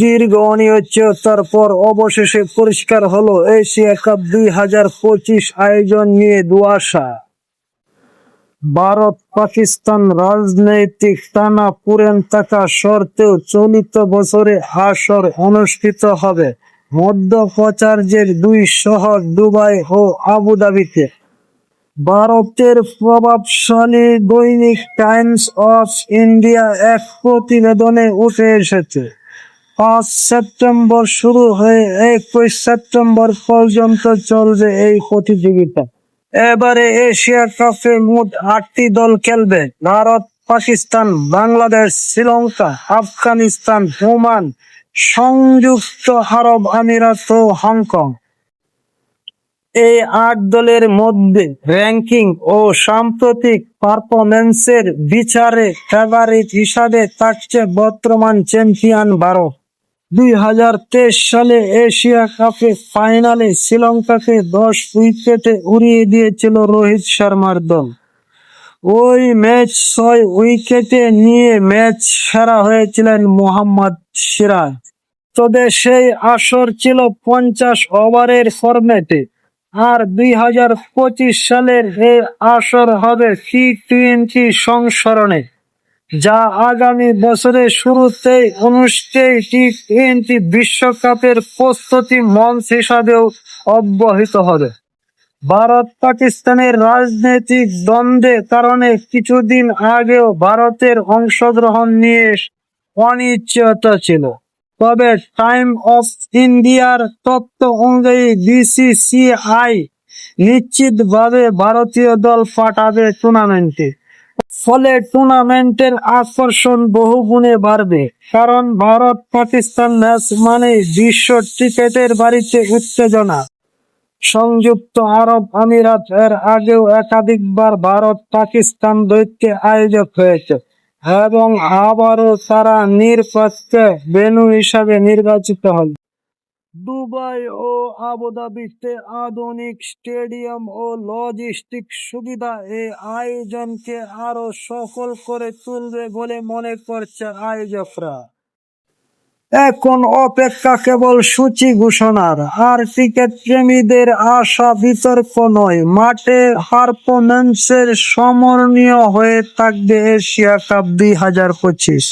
দীর্ঘ অনিশ্চয়তার পর অবশেষে পরিষ্কার হলো, এশিয়া কাপ দুই হাজার পঁচিশ আয়োজন নিয়ে দুয়াশা ভারত, পাকিস্তান রাজনৈতিক টানা পুরেন থাকা সত্ত্বেও চলিত বছরে আসর অনুষ্ঠিত হবে। মধ্যপ্রাচার্যের দুই শহর, দুবাই ও আবুধাবিতে ভারতের প্রভাবশালী দৈনিক টাইমস অফ ইন্ডিয়া এক প্রতিবেদনে উঠে এসেছে। পাঁচ সেপ্টেম্বর শুরু হয়ে একুশ সেপ্টেম্বর পর্যন্ত চলবে এই প্রতিযোগিতা। এবারে এশিয়া কাপে মোট আটটি দল খেলবে। ভারত, পাকিস্তান, বাংলাদেশ, শ্রীলঙ্কা, আফগানিস্তান, ওমান, সংযুক্ত আরব আমিরাত ও হংকং। এই আট দলের মধ্যে র্যাঙ্কিং ও সাম্প্রতিক পারফরমেন্সের বিচারে ফেভারিট হিসাবে থাকছে বর্তমান চ্যাম্পিয়ন ভারত। দুই হাজার তেইশ সালে এশিয়া কাপে ফাইনালে শ্রীলঙ্কাকে দশ উইকেটে উড়িয়ে দিয়েছিল রোহিত শর্মার দল। ওই ম্যাচ ছয় উইকেটে নিয়ে ম্যাচ সেরা হয়েছিলেন মোহাম্মদ সিরাজ। তবে সেই আসর ছিল পঞ্চাশ ওভারের ফরম্যাটে। আর দুই হাজার পঁচিশ সালের এই আসর হবে টি টোয়েন্টি সংস্করণে। যা আগামী বছরের শুরুতেই অনুষ্ঠেয় টি টোয়েন্টি বিশ্বকাপের প্রস্তুতি মঞ্চ হিসাবেও অব্যাহত হবে। ভারত পাকিস্তানের রাজনৈতিক দ্বন্দ্বের কারণে কিছুদিন আগেও ভারতের অংশগ্রহণ নিয়ে অনিশ্চয়তা ছিল। তবে টাইম অফ ইন্ডিয়ার তত্ত্ব অনুযায়ী বিসিসিআই নিশ্চিতভাবে ভারতীয় দল পাঠাবে টুর্নামেন্টে। ফলে টুর্নামেন্টের আকর্ষণ বহুগুণে বাড়বে। কারণ ভারত পাকিস্তান ম্যাচ মানে বিশ্ব ক্রিকেটের বাড়িতে উত্তেজনা। সংযুক্ত আরব আমিরাত এর আগেও একাধিকবার ভারত পাকিস্তান দৈত্যে আয়োজক হয়েছে এবং আবারও তারা নিরপেক্ষ বেনু হিসাবে নির্বাচিত হল। দুবাই ও আবুধাবিতে আধুনিক স্টেডিয়াম ও লজিস্টিক সুবিধা এই আয়োজনকে আরও সফল করে তুলবে বলে মনে করছে আয়োজকরা এখন অপেক্ষা কেবল সূচি ঘোষণার, আর ক্রিকেট প্রেমীদের আশা বিতর্ক নয়, মাঠে পারফরমেন্সের সমরণীয় হয়ে থাকবে এশিয়া কাপ দুই হাজার পঁচিশ।